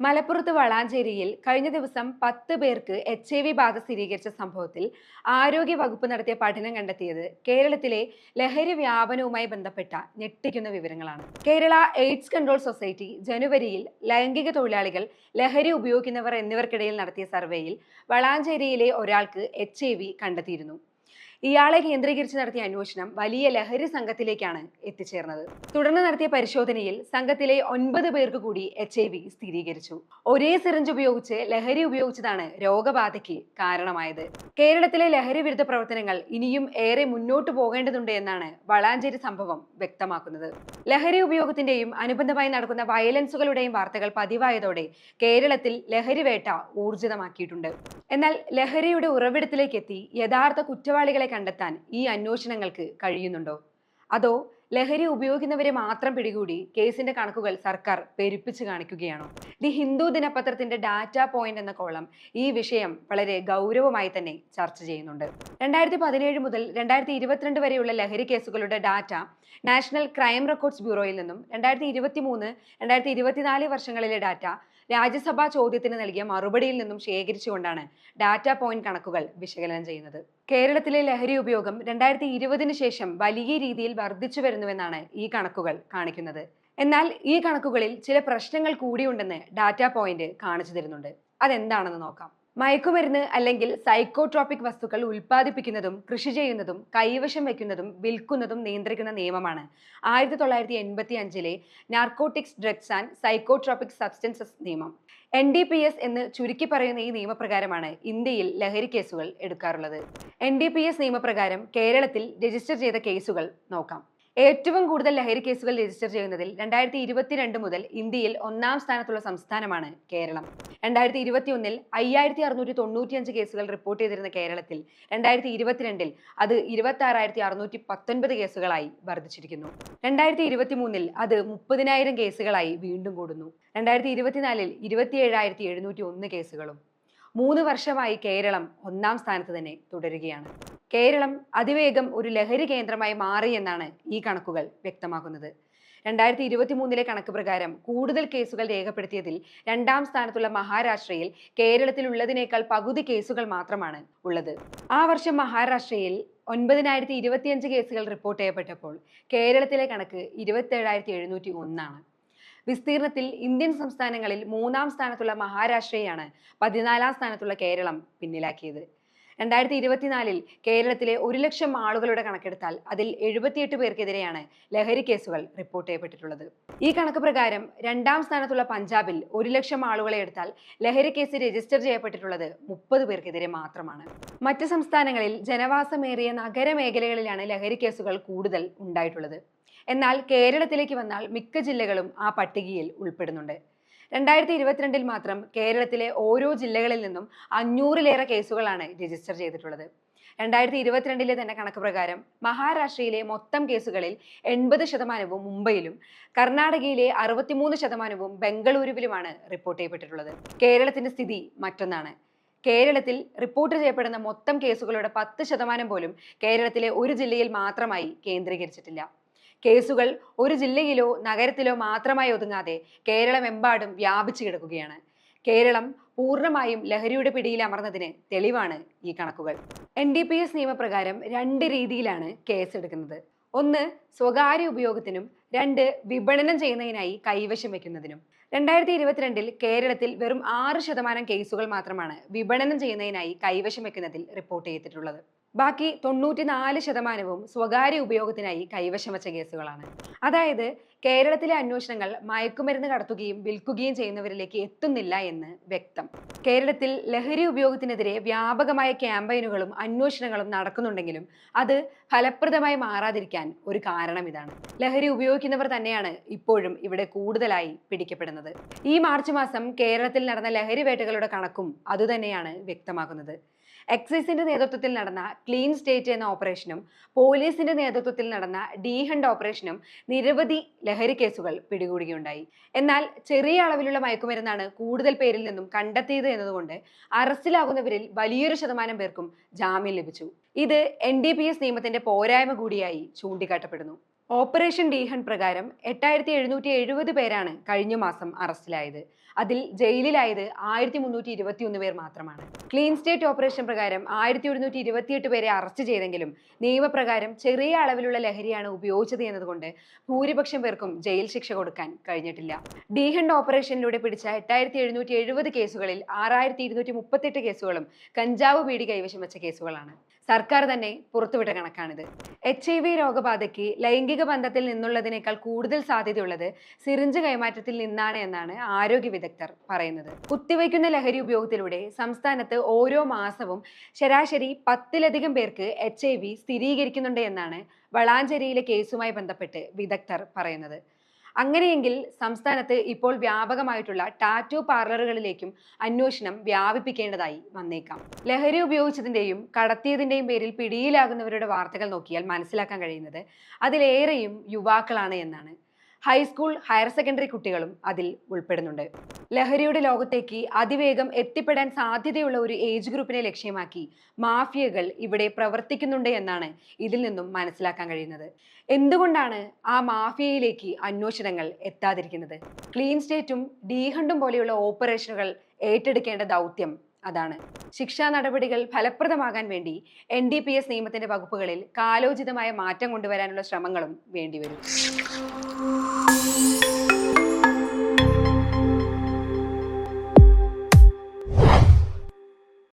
മലപ്പുറത്ത് വളാഞ്ചേരിയിൽ കഴിഞ്ഞ ദിവസം പത്ത് പേർക്ക് എച്ച് ഐ വി ബാധ സ്ഥിരീകരിച്ച സംഭവത്തിൽ ആരോഗ്യ വകുപ്പ് നടത്തിയ പഠനം കണ്ടെത്തിയത് കേരളത്തിലെ ലഹരി വ്യാപനവുമായി ബന്ധപ്പെട്ട ഞെട്ടിക്കുന്ന വിവരങ്ങളാണ്. കേരള എയ്ഡ്സ് കൺട്രോൾ സൊസൈറ്റി ജനുവരിയിൽ ലൈംഗിക തൊഴിലാളികൾ ലഹരി ഉപയോഗിക്കുന്നവർ എന്നിവർക്കിടയിൽ നടത്തിയ സർവേയിൽ വളാഞ്ചേരിയിലെ ഒരാൾക്ക് എച്ച് കണ്ടെത്തിയിരുന്നു. ഇയാളെ കേന്ദ്രീകരിച്ച് നടത്തിയ അന്വേഷണം വലിയ ലഹരി സംഘത്തിലേക്കാണ് എത്തിച്ചേർന്നത്. തുടർന്ന് നടത്തിയ പരിശോധനയിൽ സംഘത്തിലെ ഒൻപത് പേർക്ക് കൂടി എച്ച് ഐ വി സ്ഥിരീകരിച്ചു. ഒരേ സിറിഞ്ച് ഉപയോഗിച്ച് ലഹരി ഉപയോഗിച്ചതാണ് രോഗബാധയ്ക്ക് കാരണമായത്. കേരളത്തിലെ ലഹരി വിരുദ്ധ പ്രവർത്തനങ്ങൾ ഇനിയും ഏറെ മുന്നോട്ട് പോകേണ്ടതുണ്ട് എന്നാണ് വളാഞ്ചേരി സംഭവം വ്യക്തമാക്കുന്നത്. ലഹരി ഉപയോഗത്തിന്റെയും അനുബന്ധമായി നടക്കുന്ന വയലൻസുകളുടെയും വാർത്തകൾ പതിവായതോടെ കേരളത്തിൽ ലഹരി വേട്ട ഊർജിതമാക്കിയിട്ടുണ്ട്. എന്നാൽ ലഹരിയുടെ ഉറവിടത്തിലേക്ക് എത്തി യഥാർത്ഥ കുറ്റവാളികളെ കണ്ടെത്താൻ ഈ അന്വേഷണങ്ങൾക്ക് കഴിയുന്നുണ്ടോ? അതോ ലഹരി ഉപയോഗിക്കുന്നവരെ മാത്രം പിടികൂടി കേസിന്റെ കണക്കുകൾ സർക്കാർ പെരുപ്പിച്ച് കാണിക്കുകയാണോ? ദി ഹിന്ദു ദിനപത്രത്തിന്റെ ഡാറ്റ പോയിന്റ് എന്ന കോളം ഈ വിഷയം വളരെ ഗൗരവമായി തന്നെ ചർച്ച ചെയ്യുന്നുണ്ട്. രണ്ടായിരത്തി പതിനേഴ് മുതൽ രണ്ടായിരത്തി ഇരുപത്തിരണ്ട് വരെയുള്ള ലഹരി കേസുകളുടെ ഡാറ്റ നാഷണൽ ക്രൈം റെക്കോർഡ്സ് ബ്യൂറോയിൽ നിന്നും രണ്ടായിരത്തി ഇരുപത്തി മൂന്ന് രണ്ടായിരത്തി ഇരുപത്തിനാല് വർഷങ്ങളിലെ ഡാറ്റ രാജ്യസഭാ ചോദ്യത്തിന് നൽകിയ മറുപടിയിൽ നിന്നും ശേഖരിച്ചുകൊണ്ടാണ് ഡാറ്റ പോയിന്റ് കണക്കുകൾ വിശകലനം ചെയ്യുന്നത്. കേരളത്തിലെ ലഹരി ഉപയോഗം രണ്ടായിരത്തി ഇരുപതിന് ശേഷം വലിയ രീതിയിൽ വർദ്ധിച്ചു വരുന്നുവെന്നാണ് ഈ കണക്കുകൾ കാണിക്കുന്നത്. എന്നാൽ ഈ കണക്കുകളിൽ ചില പ്രശ്നങ്ങൾ കൂടിയുണ്ടെന്ന് ഡാറ്റ പോയിന്റ് കാണിച്ചു തരുന്നുണ്ട്. അതെന്താണെന്ന് നോക്കാം. മയക്കുമരുന്ന് അല്ലെങ്കിൽ സൈക്കോട്രോപിക് വസ്തുക്കൾ ഉൽപ്പാദിപ്പിക്കുന്നതും കൃഷി ചെയ്യുന്നതും കൈവശം വയ്ക്കുന്നതും വിൽക്കുന്നതും നിയന്ത്രിക്കുന്ന നിയമമാണ്. ആയിരത്തി തൊള്ളായിരത്തി എൺപത്തി അഞ്ചിലെ narcotics drugs and psychotropic substances നിയമം. എൻ ഡി പി എസ് എന്ന് ചുരുക്കി പറയുന്ന ഈ നിയമപ്രകാരമാണ് ഇന്ത്യയിൽ ലഹരി കേസുകൾ എടുക്കാറുള്ളത്. എൻ ഡി പി എസ് നിയമപ്രകാരം കേരളത്തിൽ രജിസ്റ്റർ ചെയ്ത കേസുകൾ നോക്കാം. ഏറ്റവും കൂടുതൽ ലഹരി കേസുകൾ രജിസ്റ്റർ ചെയ്യുന്നതിൽ രണ്ടായിരത്തി ഇരുപത്തിരണ്ട് മുതൽ ഇന്ത്യയിൽ ഒന്നാം സ്ഥാനത്തുള്ള സംസ്ഥാനമാണ് കേരളം. രണ്ടായിരത്തി ഇരുപത്തി ഒന്നിൽ അയ്യായിരത്തി അറുന്നൂറ്റി തൊണ്ണൂറ്റിയഞ്ച് കേസുകൾ റിപ്പോർട്ട് ചെയ്തിരുന്ന കേരളത്തിൽ രണ്ടായിരത്തി ഇരുപത്തിരണ്ടിൽ അത് ഇരുപത്തി ആറായിരത്തി അറുന്നൂറ്റി പത്തൊൻപത് കേസുകളായി വർദ്ധിച്ചിരിക്കുന്നു. രണ്ടായിരത്തി ഇരുപത്തി മൂന്നിൽ അത് മുപ്പതിനായിരം കേസുകളായി വീണ്ടും കൂടുന്നു. രണ്ടായിരത്തി ഇരുപത്തിനാലിൽ ഇരുപത്തി ഏഴായിരത്തി എഴുന്നൂറ്റി ഒന്ന് കേസുകളും. മൂന്ന് വർഷമായി കേരളം ഒന്നാം സ്ഥാനത്ത് തന്നെ തുടരുകയാണ്. കേരളം അതിവേഗം ഒരു ലഹരി കേന്ദ്രമായി മാറി എന്നാണ് ഈ കണക്കുകൾ വ്യക്തമാക്കുന്നത്. രണ്ടായിരത്തി ഇരുപത്തി മൂന്നിലെ കണക്ക് പ്രകാരം കൂടുതൽ കേസുകൾ രേഖപ്പെടുത്തിയതിൽ രണ്ടാം സ്ഥാനത്തുള്ള മഹാരാഷ്ട്രയിൽ കേരളത്തിലുള്ളതിനേക്കാൾ പകുതി കേസുകൾ മാത്രമാണ് ഉള്ളത്. ആ വർഷം മഹാരാഷ്ട്രയിൽ ഒൻപതിനായിരത്തി ഇരുപത്തിയഞ്ച് കേസുകൾ റിപ്പോർട്ട് ചെയ്യപ്പെട്ടപ്പോൾ കേരളത്തിലെ കണക്ക് ഇരുപത്തേഴായിരത്തി എഴുന്നൂറ്റി ഒന്നാണ് വിസ്തീർണത്തിൽ ഇന്ത്യൻ സംസ്ഥാനങ്ങളിൽ മൂന്നാം സ്ഥാനത്തുള്ള മഹാരാഷ്ട്രയാണ് പതിനാലാം സ്ഥാനത്തുള്ള കേരളം പിന്നിലാക്കിയത്. രണ്ടായിരത്തി ഇരുപത്തിനാലിൽ കേരളത്തിലെ ഒരു ലക്ഷം ആളുകളുടെ കണക്കെടുത്താൽ അതിൽ എഴുപത്തിയെട്ട് പേർക്കെതിരെയാണ് ലഹരി കേസുകൾ റിപ്പോർട്ട് ചെയ്യപ്പെട്ടിട്ടുള്ളത്. ഈ കണക്ക് പ്രകാരം രണ്ടാം സ്ഥാനത്തുള്ള പഞ്ചാബിൽ ഒരു ലക്ഷം ആളുകളെ എടുത്താൽ ലഹരി കേസ് രജിസ്റ്റർ ചെയ്യപ്പെട്ടിട്ടുള്ളത് മുപ്പത് പേർക്കെതിരെ മാത്രമാണ്. മറ്റ് സംസ്ഥാനങ്ങളിൽ ജനവാസമേറിയ നഗരമേഖലകളിലാണ് ലഹരി കേസുകൾ കൂടുതൽ ഉണ്ടായിട്ടുള്ളത്. എന്നാൽ കേരളത്തിലേക്ക് വന്നാൽ മിക്ക ജില്ലകളും ആ പട്ടികയിൽ ഉൾപ്പെടുന്നുണ്ട്. രണ്ടായിരത്തി ഇരുപത്തിരണ്ടിൽ മാത്രം കേരളത്തിലെ ഓരോ ജില്ലകളിൽ നിന്നും അഞ്ഞൂറിലേറെ കേസുകളാണ് രജിസ്റ്റർ ചെയ്തിട്ടുള്ളത്. രണ്ടായിരത്തി ഇരുപത്തിരണ്ടിലെ തന്നെ കണക്ക് പ്രകാരം മഹാരാഷ്ട്രയിലെ മൊത്തം കേസുകളിൽ എൺപത് ശതമാനവും മുംബൈയിലും കർണാടകയിലെ അറുപത്തിമൂന്ന് ശതമാനവും ബംഗളൂരുവിലുമാണ് റിപ്പോർട്ട് ചെയ്യപ്പെട്ടിട്ടുള്ളത്. കേരളത്തിന്റെ സ്ഥിതി മറ്റൊന്നാണ്. കേരളത്തിൽ റിപ്പോർട്ട് ചെയ്യപ്പെടുന്ന മൊത്തം കേസുകളുടെ പത്ത് ശതമാനം പോലും കേരളത്തിലെ ഒരു ജില്ലയിൽ മാത്രമായി കേന്ദ്രീകരിച്ചിട്ടില്ല. കേസുകൾ ഒരു ജില്ലയിലോ നഗരത്തിലോ മാത്രമായി ഒതുങ്ങാതെ കേരളമെമ്പാടും വ്യാപിച്ചു കിടക്കുകയാണ്. കേരളം പൂർണമായും ലഹരിയുടെ പിടിയിൽ അമർന്നതിന് തെളിവാണ് ഈ കണക്കുകൾ. എൻ ഡി പി എസ് നിയമപ്രകാരം രണ്ട് രീതിയിലാണ് കേസ് എടുക്കുന്നത് ഒന്ന് സ്വകാര്യ ഉപയോഗത്തിനും രണ്ട് വിപണനം ചെയ്യുന്നതിനായി കൈവശം വെക്കുന്നതിനും. രണ്ടായിരത്തി ഇരുപത്തിരണ്ടിൽ കേരളത്തിൽ വെറും ആറ് ശതമാനം കേസുകൾ മാത്രമാണ് വിപണനം ചെയ്യുന്നതിനായി കൈവശം വെക്കുന്നതിൽ റിപ്പോർട്ട് ചെയ്തിട്ടുള്ളത്. ബാക്കി തൊണ്ണൂറ്റിനാല് ശതമാനവും സ്വകാര്യ ഉപയോഗത്തിനായി കൈവശം വച്ച കേസുകളാണ്. അതായത് കേരളത്തിലെ അന്വേഷണങ്ങൾ മയക്കുമരുന്ന് കടത്തുകയും വിൽക്കുകയും ചെയ്യുന്നവരിലേക്ക് എത്തുന്നില്ല എന്ന് വ്യക്തം. കേരളത്തിൽ ലഹരി ഉപയോഗത്തിനെതിരെ വ്യാപകമായ ക്യാമ്പയിനുകളും അന്വേഷണങ്ങളും നടക്കുന്നുണ്ടെങ്കിലും അത് ഫലപ്രദമായി മാറാതിരിക്കാൻ ഒരു കാരണം ഇതാണ്. ലഹരി ഉപയോഗിക്കുന്നവർ തന്നെയാണ് ഇപ്പോഴും ഇവിടെ കൂടുതലായി പിടിക്കപ്പെടുന്നത്. ഈ മാർച്ച് മാസം കേരളത്തിൽ നടന്ന ലഹരി വേട്ടകളുടെ കണക്കും അതുതന്നെയാണ് വ്യക്തമാക്കുന്നത് എക്സൈസിന്റെ നേതൃത്വത്തിൽ നടന്ന ക്ലീൻ സ്റ്റേറ്റ് എന്ന ഓപ്പറേഷനും പോലീസിന്റെ നേതൃത്വത്തിൽ നടന്ന ഡീഹണ്ട് ഓപ്പറേഷനും നിരവധി ലഹരി കേസുകൾ പിടികൂടുകയുണ്ടായി. എന്നാൽ ചെറിയ അളവിലുള്ള മയക്കുമരുന്നാണ് കൂടുതൽ പേരിൽ നിന്നും കണ്ടെത്തിയത് എന്നതുകൊണ്ട് അറസ്റ്റിലാകുന്നവരിൽ വലിയൊരു ശതമാനം പേർക്കും ജാമ്യം ലഭിച്ചു. ഇത് എൻ ഡി പി എസ് നിയമത്തിന്റെ പോരായ്മ കൂടിയായി ചൂണ്ടിക്കാട്ടപ്പെടുന്നു. ഓപ്പറേഷൻ ഡീഹൺ പ്രകാരം എട്ടായിരത്തി എഴുന്നൂറ്റി എഴുപത് പേരാണ് കഴിഞ്ഞ മാസം അറസ്റ്റിലായത്. അതിൽ ജയിലിലായത് ആയിരത്തി മുന്നൂറ്റി ഇരുപത്തിയൊന്ന് പേർ മാത്രമാണ്. ക്ലീൻ സ്റ്റേറ്റ് ഓപ്പറേഷൻ പ്രകാരം ആയിരത്തി ഒരുന്നൂറ്റി ഇരുപത്തിയെട്ട് പേരെ അറസ്റ്റ് ചെയ്തെങ്കിലും നിയമപ്രകാരം ചെറിയ അളവിലുള്ള ലഹരിയാണ് ഉപയോഗിച്ചത് എന്നതുകൊണ്ട് ഭൂരിപക്ഷം പേർക്കും ജയിൽ ശിക്ഷ കൊടുക്കാൻ കഴിഞ്ഞിട്ടില്ല. ഡീഹണ്ട് ഓപ്പറേഷനിലൂടെ പിടിച്ച എട്ടായിരത്തി എഴുന്നൂറ്റി എഴുപത് കേസുകളിൽ ആറായിരത്തി ഇരുന്നൂറ്റി മുപ്പത്തെട്ട് കേസുകളും കഞ്ചാവ് പീടി കൈവശം വെച്ച കേസുകളാണ്. സർക്കാർ തന്നെ പുറത്തുവിട്ട കണക്കാണിത്. എച്ച് ഐ വി രോഗബാധയ്ക്ക് ലൈംഗിക ബന്ധത്തിൽ നിന്നുള്ളതിനേക്കാൾ കൂടുതൽ സാധ്യതയുള്ളത് സിറിഞ്ച് കൈമാറ്റത്തിൽ നിന്നാണ് എന്നാണ് ആരോഗ്യ വിദഗ്ധർ പറയുന്നത്. കുത്തിവയ്ക്കുന്ന ലഹരി ഉപയോഗത്തിലൂടെ സംസ്ഥാനത്ത് ഓരോ മാസവും ശരാശരി പത്തിലധികം പേർക്ക് എച്ച് ഐ വി സ്ഥിരീകരിക്കുന്നുണ്ട് എന്നാണ് വളാഞ്ചേരിയിലെ കേസുമായി ബന്ധപ്പെട്ട് വിദഗ്ധർ പറയുന്നത്. അങ്ങനെയെങ്കിൽ സംസ്ഥാനത്ത് ഇപ്പോൾ വ്യാപകമായിട്ടുള്ള ടാറ്റു പാർലറുകളിലേക്കും അന്വേഷണം വ്യാപിപ്പിക്കേണ്ടതായി വന്നേക്കാം. ലഹരി ഉപയോഗിച്ചതിന്റെയും കടത്തിയതിന്റെയും പേരിൽ പിടിയിലാകുന്നവരുടെ വാർത്തകൾ നോക്കിയാൽ മനസ്സിലാക്കാൻ കഴിയുന്നത് അതിലേറെയും യുവാക്കളാണ് എന്നാണ്. ഹൈസ്കൂൾ ഹയർ സെക്കൻഡറി കുട്ടികളും അതിൽ ഉൾപ്പെടുന്നുണ്ട്. ലഹരിയുടെ ലോകത്തേക്ക് അതിവേഗം എത്തിപ്പെടാൻ സാധ്യതയുള്ള ഒരു ഏജ് ഗ്രൂപ്പിനെ ലക്ഷ്യമാക്കി മാഫിയകൾ ഇവിടെ പ്രവർത്തിക്കുന്നുണ്ട് എന്നാണ് ഇതിൽ നിന്നും മനസ്സിലാക്കാൻ കഴിയുന്നത്. എന്തുകൊണ്ടാണ് ആ മാഫിയയിലേക്ക് അന്വേഷണങ്ങൾ എത്താതിരിക്കുന്നത്? ക്ലീൻ സ്റ്റേറ്റും ഡീഹണ്ടും പോലെയുള്ള ഓപ്പറേഷനുകൾ ഏറ്റെടുക്കേണ്ട ദൗത്യം അതാണ്. ശിക്ഷാ നടപടികൾ ഫലപ്രദമാകാൻ വേണ്ടി എൻ ഡി പി എസ് നിയമത്തിന്റെ വകുപ്പുകളിൽ കാലോചിതമായ മാറ്റം കൊണ്ടുവരാനുള്ള ശ്രമങ്ങളും വേണ്ടിവരും. Thank you.